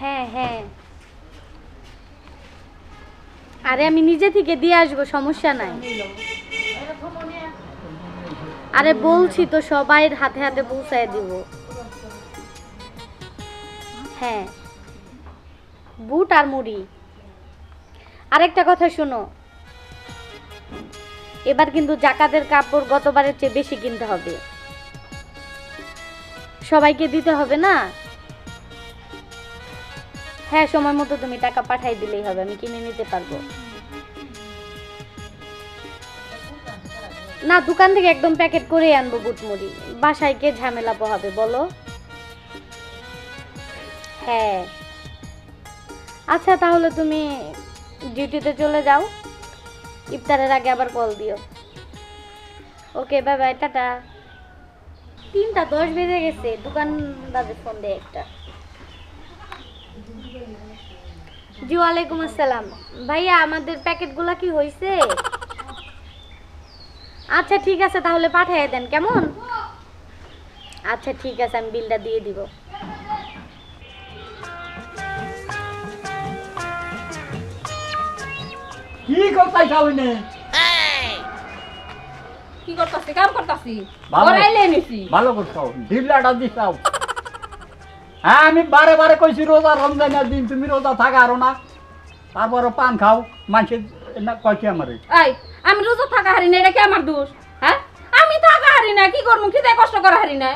হ্যাঁ হ্যাঁ। আরে আমি নিজে থেকে দিয়ে আসব, সমস্যা নাই। আরে বলছি তো সবাই হাতে হাতে পৌঁছায় দিব। হ্যাঁ। বুট আর মুড়ি। আরেকটা কথা শোনো। এবার কিন্তু জাকাতের কাপড় গতবারের চেয়ে বেশি কিনতে হবে। সবাইকে দিতে হবে না? হ্যাঁ সময় মতো তুমি টাকা পাঠাই দিলেই হবে, আমি কিনে নিতে পারব। না, দোকান থেকে একদম প্যাকেট করেই আনব বুটমুড়ি বাসায় কে ঝামেলা পোহাবে, বলো? হ্যাঁ। আচ্ছা তাহলে তুমি ডিউটিতে চলে যাও। ইফতারের আগে আবার কল দিও। Okay, bye tata. তিনটা দশ বেজে গেছে দোকানদারে ফোন দেয় একটা। জি ওয়ালাইকুম আসসালাম। ভাইয়া আমাদের প্যাকেটগুলো কি হয়েছে আচ্ছা ঠিক আছে তাহলে পাঠিয়ে দেন কেমন? আচ্ছা ঠিক আছে আমি বিলটা দিয়ে দিব। কি করতাই খাওয়াইনে কি করতাছি? কাম করতাছি? ভালো। ভালো করছ। ডিবলাটা দিছাও হ্যাঁ আমি বারে বারে কইছি রোজা রমজানের দিন তুমি রোজা থাকা আরও না। তারপরে পান খাও মানুষের না কয়ছি আমারে? এই আমি রোজা থাকা হারি না এটা কি আমার দোষ? হ্যাঁ? আমি থাকা হারি না কি করব? খিদে কষ্ট করা হারি না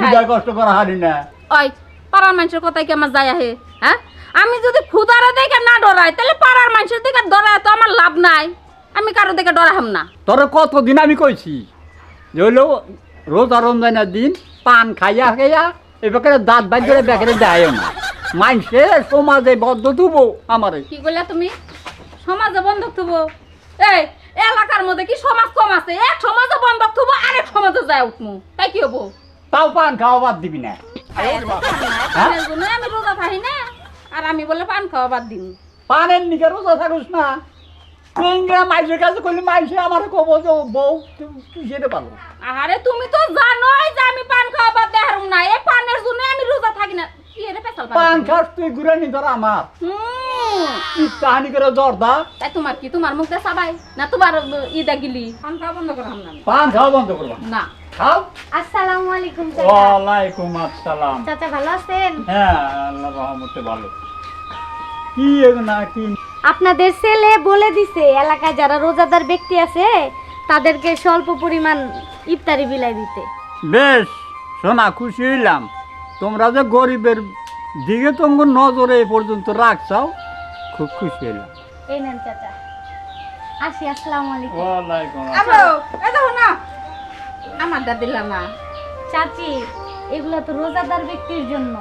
সুদায় কষ্ট করা হারি না। ওই পাড়ার মানুষের কথাই কি আমার যায় আহে? হ্যাঁ? আমি যদি খুদারা দেখে না ডরাই তাহলে পাড়ার মানুষের দিকে ডরায় তো আমার লাভ নাই। আমি কারও দিকে ডরাহাম না। তোর কতদিন আমি কইছি? যে হইল রোজা রমজানের দিন পান খাইয়া খাইয়া এবার দাঁত বাইর করে বেকারে দেয় না। মানসে সমাজে বদ্ধ তুবো আমারে। কি করলে তুমি? সমাজে বন্ধক থুবো? এই এলাকার মধ্যে কি সমাজ কম আছে? এক সমাজে বন্ধক থুবো আরেক সমাজে যায় উঠমু। তাই কি হব? তাও পান খাওয়া বাদ দিবি না। আমি রোজা থাকি না। আর আমি বলে পান খাওয়া বাদ দিন পানের নিকে রোজা থাকুস না। সিঙ্গা মাইসের কাছে করলে মাইসে আমার কব যে বউ তুই কি সেটা পারো? আরে তুমি তো জানোই যে আমি পান খাওয়া বাদ দেহারুম না। এই পানের জন্য আমি রোজা থাকি না। কি রে পেছাল পান? খাস তুই ঘুরে নি ধর আমার। হুম। করে জর্দা তাই তোমার কি তোমার মুখ দিয়ে সাবাই না তোমার ইদা গিলি? পান খাওয়া বন্ধ করাম না। পান খাওয়া বন্ধ করবা না। খাও। আসসালামু আলাইকুম ওয়ালাইকুম আসসালাম। চাচা ভালো আছেন? হ্যাঁ আল্লাহ রহমতে ভালো। কি না কি আপনাদের ছেলে বলে দিছে এলাকায় যারা রোজাদার ব্যক্তি আছে তাদেরকে স্বল্প পরিমাণ ইফতারি বিলাই দিতে। বেশ শোনা খুশি হইলাম। তোমরা যে গরিবের দিকে তোমার নজরে এ পর্যন্ত রাখছাও খুব খুশি হইলাম। এই নেন চাচা। আসি আসসালামু আলাইকুম। ওয়ালাইকুম আবো এই দেখো না আমার দা দিলাম না। চাচি এগুলো তো রোজাদার ব্যক্তির জন্য।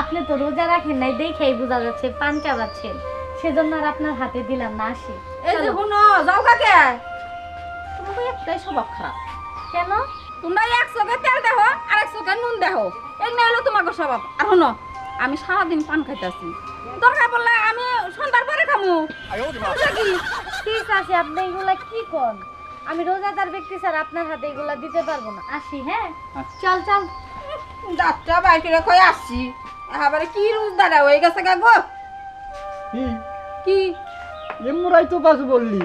আপনি তো রোজা রাখেন নাই দেখেই বোঝা যাচ্ছে পান চাবাচ্ছেন সেজন্য আর আপনার হাতে দিলাম না আসি। এই যে শুনো যাও কাকে? তোমাকে একটাই স্বভাব খারাপ। কেন? তোমরা এক চোখে তেল দেখো আর এক চোখে নুন দেখো। এই না হলো তোমাকে স্বভাব। আর শোনো আমি সারাদিন পান খাইতেছি। দরকার পড়লে আমি সন্ধ্যার পরে খামু। কি? ঠিক আছে আপনি এগুলা কি কোন? আমি রোজাদার ব্যক্তি স্যার আপনার হাতে এগুলা দিতে পারব না। আসি হ্যাঁ? চল চল। যাত্রা বাইকে কই আসছি। এবারে কি রুজ দাদা হয়ে গেছে গা গো? কি? কি? এমরাই তো বাস বললি।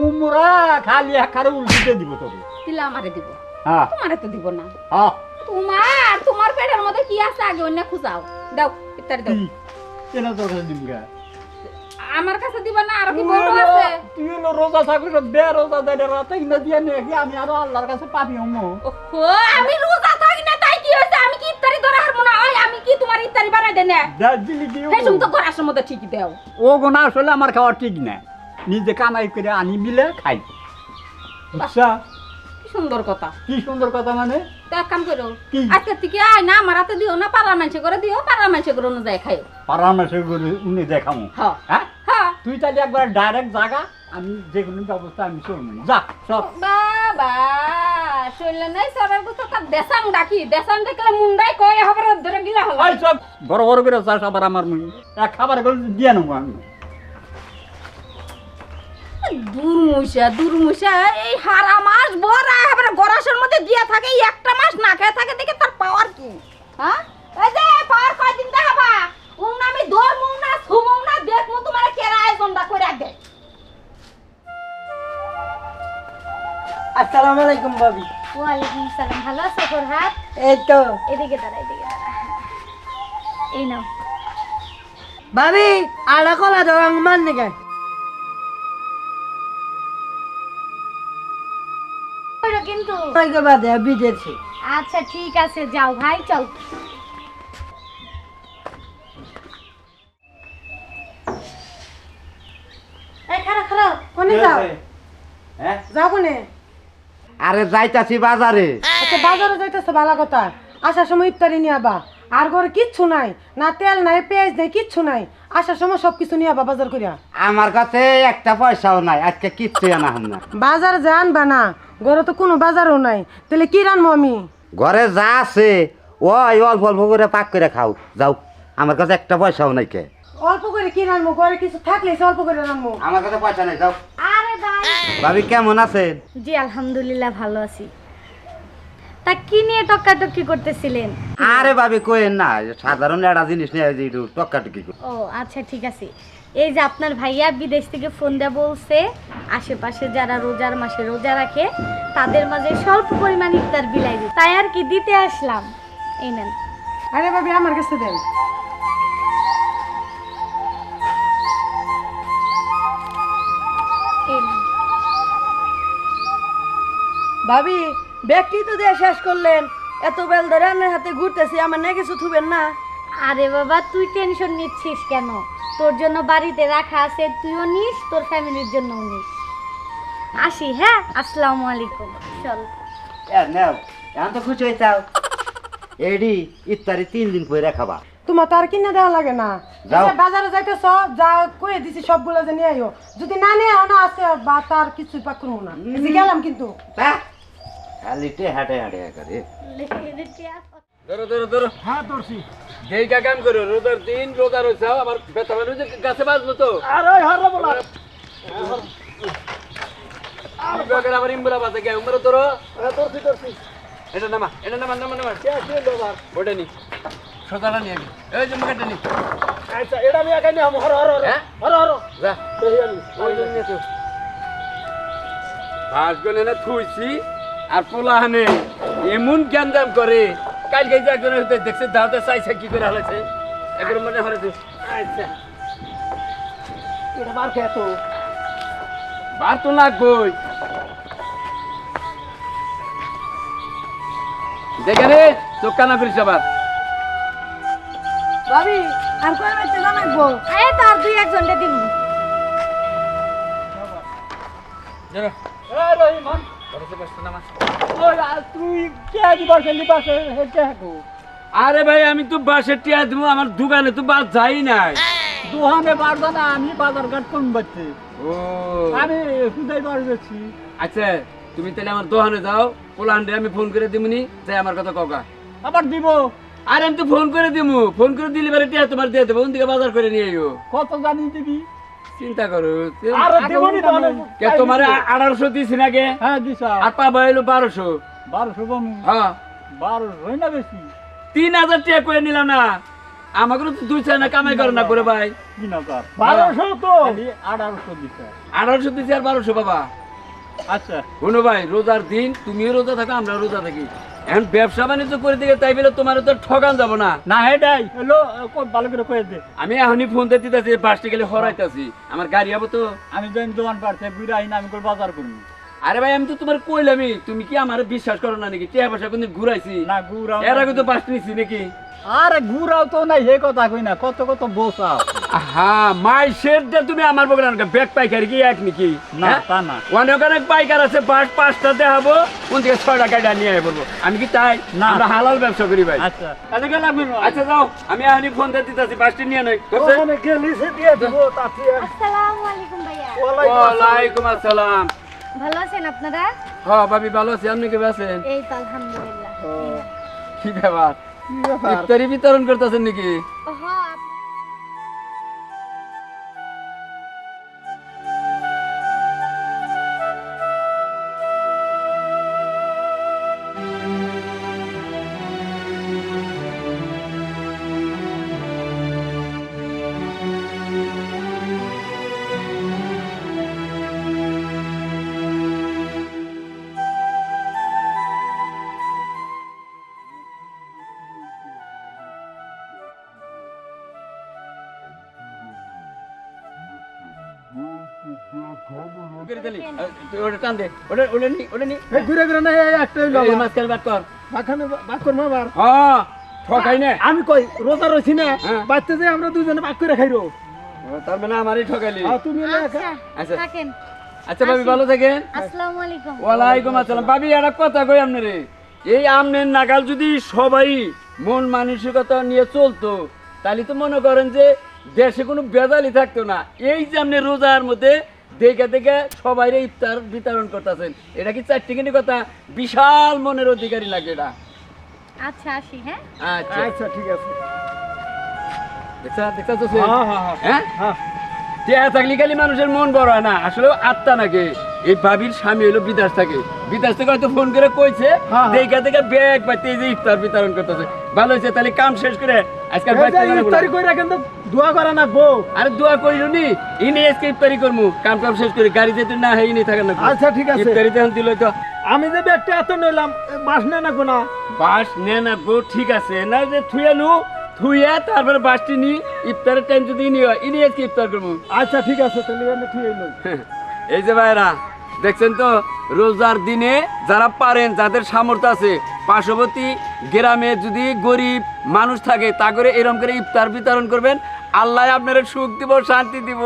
উমরা খালি একারে উল্টিতে দিব তোকে। দিলে আমারে দিব। হ্যাঁ। তোমারে তো দিব না। হ্যাঁ। তোমার তোমার পেটের মধ্যে কি আছে আগে অন্য খুঁজাও। দাও ইত্যাদি দাও। কেন তোর কাছে দিব গা? আমার কাছে দিবা না আর কি বড় আছে? তুই হলো রোজা থাকলে তো বে রোজা দেয় রাতে দিয়ে নিয়ে কি আমি আরও আল্লাহর কাছে পাবি হমো। আমি রোজা থাকি না তাই কি হয়েছে আমি কি ইফতারি ধরে হারবো না ওই আমি কি তোমার ইফতারি বানাই দেন না। দিলি ঠিক সেই তো দেও। ও গোনা আসলে আমার খাওয়া ঠিক না। নিজে কামাই করে আনি মিলে খাই। আচ্ছা। কি সুন্দর কথা। কি সুন্দর কথা মানে? তো কাম করো কি? আজকে থেকে আয় না আমার হাতে দিও না পাড়ার মানুষে করে দিও পাড়ার মানুষে করে অনুযায়ী খাই পাড়ার মাসে উনি দেখামো হ্যাঁ? তুই তাহলে একবার ডাইরেক্ট জাগা আমি যে কোনো ব্যবস্থা আমি চলবো যা সব। বাবা শৈলে নাই সবার কথা তার দেশাং ডাকি দেশাং দেখলে মুন্ডাই কয় হবে ধরে গিলা হলো। ওই সব বড় বড় করে চাষ আবার আমার মুখে। এক খাবার করে দিয়ে নেব আমি। দূর মুইসা দূর মুইসা এই হারা মাস ভরা এবারে গরাসের মধ্যে দিয়া থাকে একটা মাস না খেয়ে থাকে দেখে তার পাওয়ার কি? হ্যাঁ? এই যে পাওয়ার কয়দিন দেখাবা? এমনটা করে আসসালামু আলাইকুম ওয়ালাইকুম আসসালাম। ভালো আছো এই তো। এদিকে দাঁড়া এদিকে দাঁড়া। এই নাও। কলা দরং নিকে? কিন্তু। বিদেশি। আচ্ছা ঠিক আছে যাও ভাই চল। এই খারাপ খারাপ কোনে যাও? হ্যাঁ যাও কোনে? আরে যাইতাছি বাজারে। আচ্ছা বাজারে যাইতেছো ভালো কথা। আসার সময় ইফতারি নিয়ে আবা। আর ঘরে কিচ্ছু নাই না তেল নাই পেঁয়াজ নাই কিচ্ছু নাই। আসার সময় সব কিছু নিয়ে আবা বাজার করিয়া আমার কাছে একটা পয়সাও নাই আজকে কিচ্ছু আনা হন না। বাজার যে আনবা না ঘরে তো কোনো বাজারও নাই। তাহলে কি রানবো আমি? ঘরে যা আছে ওই অল্প অল্প করে পাক করে খাও। যাও আমার কাছে একটা পয়সাও নাই কে। করে কি রানবো ঘরে কিছু থাকলে অল্প করে রানবো আমার কাছে পয়সা নাই যাও। আরে ভাই ভাবি কেমন আছেন? জি আলহামদুলিল্লাহ ভালো আছি। তা কি নিয়ে টক্কাটক্কি করতেছিলেন? আরে ভাবি কোয়েন না সাধারণ একটা জিনিস নিয়ে যে একটু টক্কাটুকি ও আচ্ছা ঠিক আছে। এই যে আপনার ভাইয়া বিদেশ থেকে ফোন দেয়া বলছে আশেপাশে যারা রোজার মাসে রোজা রাখে তাদের মাঝে স্বল্প পরিমাণ ইফতার বিলাই তাই আর কি দিতে আসলাম? এই নেন। আরে ভাবি আমার কাছে দেন। ভাবি ব্যক্তি তো দিয়ে শেষ করলেন। এত বেল ধরে আপনার হাতে ঘুরতেছি আমার না কিছু থুবেন না। আরে বাবা তুই টেনশন নিচ্ছিস কেন? তোর জন্য বাড়িতে রাখা আছে তুইও নিস তোর ফ্যামিলির জন্যও নিস। আসি হ্যাঁ? আসসালামু আলাইকুম। চল। এ নেও এখন তো খুশি হয়ে যাও এডি ইত্যাদি তিন দিন পরে খাবা। তোমার তো আর কিনে দেওয়া লাগে না। যাও। বাজারে যাইতেছ যা কয়ে দিছি সবগুলো যে নিয়ে আইও। যদি না নিয়ে আও না আছে বা তার পাক না। এই যে গেলাম কিন্তু। তা খালি টে হাঁটে হাঁটে করে ধরো ধরো ধরো। হ্যাঁ ধরছি। যেইটা কাম করো রোজার দিন রোজা রয়েছে আমার ব্যথা মানুষ গাছে বাজলো তো। আর বেকার আমার ইমবুলা বাজে গে উমরা ধরো। ধরছি ধরছি। এটা নামা এটা নামা নামা নামা। ওটা নি। সোজাটা নিয়ে আগে। এই যে মুখটা নি। আচ্ছা এটা আমি একা নিয়ে হর হর হর হর। যা। ওই জন্য তো পাঁচজন এনে থুইছি। আর পোলাহানে এমন গ্যান্দাম করে কালকে যে দেখছে দাওতে চাইছে কি করে হলেছে একজন মনে হলে আচ্ছা। এটা বার তো। বার তো লাগবই। দেখে রে চোখ কানা করিস আবার। ভাবি আর কয় বাড়িতে জানাইবো এই তো আর দুই একজনকে দিব। তুই আরে ভাই আমি তো বাসে টিয়া দিব আমার দোকানে তো বাস যাই নাই। দোহানে পারব না আমি বাজার ঘাট কোন বাচ্চে ও। আমি খুদাই বার আচ্ছা তুমি তাহলে আমার দোকানে যাও পোলান্ডে আমি ফোন করে দিমুনি যাই আমার কথা ককা আবার দিব? আরে আমি তো ফোন করে দিমু ফোন করে দিলে বারে টিয়া তোমার দিয়ে দেবো দিকে বাজার করে নিয়ে কত জানি দিবি? চিন্তা করো কে তোমার আঠারোশো দিছি নাকি? হ্যাঁ আর পাবা এলো বারোশো। বারোশো হ্যাঁ। বারোশো হয় না বেশি? তিন হাজার টাকা করে নিলাম না। আমাকে তো দুই চার না কামাই করো না করে ভাই। হাজার বারোশো তো? আঠারোশো দিছে। আঠারোশো দিছি আর বারোশো বাবা। আচ্ছা। শোনো ভাই রোজার দিন তুমিও রোজা থাকো আমরা রোজা থাকি। এখন ব্যবসা বাণিজ্য করে দিকে তাই বলে তোমার তো ঠকান যাব না। না হলো ভালো করে কয়ে দে। আমি এখনই ফোন দিয়ে দিতেছি বাসটি গেলে হরাইতেছি। আমার গাড়ি হব তো। আমি যেন দোকান পারছে বুড়া আইন আমি করে বাজার করব? আরে ভাই আমি তো তোমার কইলামই তুমি কি আমার বিশ্বাস করো না নাকি? টিয়া পয়সা কোনদিন ঘুরাইছি? না ঘুরা এর আগে তো বাস নিছি নাকি? আরে গুড়াও তো নাই হে কথা কই না কত কত বসা হ্যাঁ মাই শেরটা তুমি আমার বগলে আনকা ব্যাগ পাইকারি কি এক নাকি? না হ্যাঁ? তা না। অনেক অনেক পাইকার আছে বাস পাঁচটা দেখাবো কোন থেকে ছয় টাকা নিয়ে বলব। আমি কি তাই? না। আমরা হালাল ব্যবসা করি ভাই। আচ্ছা। তাহলে গেলাম আচ্ছা যাও। আমি এখনই ফোন দিয়ে দিতেছি বাসটি নিয়ে নয় গেলি সে দিয়ে দেবো তাতে আসসালামু আলাইকুম ভাইয়া। ওয়ালাইকুম আসসালাম। ভালো আছেন আপনারা? হ্যাঁ ভাবি ভালো আছি আপনি কেমন আছেন? এই তো আলহামদুলিল্লাহ। কি ব্যাপার? ইফতারি বিতরণ করতেছেন নাকি ওটা টান দে। ওটা ওটা নি ওটা নি। ঘুরে ঘুরে না এই একটাই এই লবা মাঝখানে বাদ কর। বাখানে বাক করব আবার। হ্যাঁ ঠকাই না। আমি কই রোজা রইছি না হ্যাঁ। বাচ্চা যে আমরা দুজনে বাক করে খাইরো। তার মানে আমারই ঠকাইলি। তুমি আচ্ছা থাকেন। আচ্ছা ভাবি ভালো থাকেন। আসসালামু আলাইকুম। ওয়ালাইকুম আসসালাম। ভাবি একটা কথা কই আপনারে? এই আমনের নাগাল যদি সবাই মন মানসিকতা নিয়ে চলতো তাহলে তো মনে করেন যে দেশে কোনো বেজালি থাকতো না। এই যে আপনি রোজার মধ্যে দেখে দেখে সবাই ইফতার বিতরণ করতেছেন। এটা কি চারটিখানি কথা? বিশাল মনের অধিকারী লাগে এটা? আচ্ছা আসি হ্যাঁ? আচ্ছা। আচ্ছা ঠিক আছে। দেখছা দেখছা তো হ্যাঁ হ্যাঁ হ্যাঁ। টেহা থাকলে খালি মানুষের মন বড় হয় না। আসলে আত্মা নাকি? এই ভাবির স্বামী হলো বিদেশ থাকে। বিদেশ থেকে হয়তো ফোন করে কইছে। দেখা থেকে ব্যাগ পাইতে যে ইফতার বিতরণ করতেছে। ভালো হয়েছে তাহলে কাম শেষ করে আজকাল দোয়া করা নাকবো আরে দোয়া করিল নি ইনি আজকে ইফতারি করমু কাম কাম শেষ করে গাড়িতে তুই না হেই নি থাকেন না আচ্ছা, ঠিক আছে। ইফতারিতে এখন দিল তো। আমি যে ব্যাগটা এত নইলাম বাস নে না কোনা বাস নে না গো ঠিক আছে। না যে থুয়ে নু থুয়ে তারপরে বাসটি নি ইফতারের টাইম যদি ইনি হয় ইনি আজকে ইফতার করব আচ্ছা ঠিক আছে তাহলে আমি ঠিক নই এই যে ভাইরা দেখছেন তো রোজার দিনে যারা পারেন যাদের সামর্থ্য আছে পার্শ্ববর্তী গ্রামে যদি গরিব মানুষ থাকে তা করে এরকম করে ইফতার বিতরণ করবেন। আল্লাহ আপনার সুখ দিব শান্তি দিব।